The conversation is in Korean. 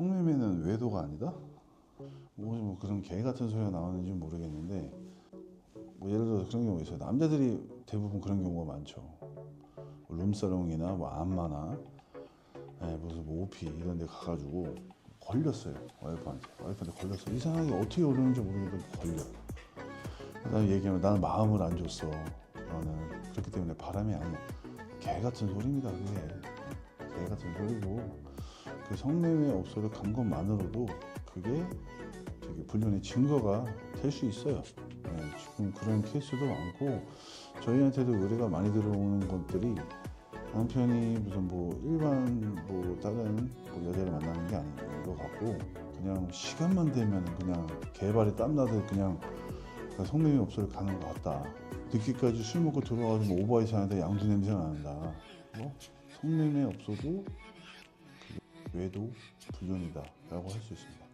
성매매는 외도가 아니다? 뭐, 뭐 그런 개 같은 소리가 나오는지 모르겠는데 뭐 예를 들어서 그런 경우가 있어요. 남자들이 대부분 그런 경우가 많죠. 뭐 룸사롱이나 뭐 안마나 예, 무슨 뭐 오피 이런 데 가가지고 걸렸어요. 와이프한테. 와이프한테 걸렸어. 이상하게 어떻게 오르는지 모르겠는데 걸려. 그다음에 얘기하면 나는 마음을 안 줬어. 나는 그렇기 때문에 바람이 아니야. 개 같은 소리입니다. 그게 그 성매매 업소를 간 것만으로도 그게 되게 불륜의 증거가 될 수 있어요. 네, 지금 그런 케이스도 많고 저희한테도 의뢰가 많이 들어오는 것들이 남편이 무슨 뭐 일반 뭐 다른 뭐 여자를 만나는 게 아닌 것 같고 그냥 시간만 되면 그냥 개발이 땀나듯 그냥 그 성매매 업소를 가는 것 같다. 늦게까지 술 먹고 들어와서 뭐 오바이트 하는데 양주 냄새가 난다. 뭐 성매매 업소도 외도 불륜이다 라고 할 수 있습니다.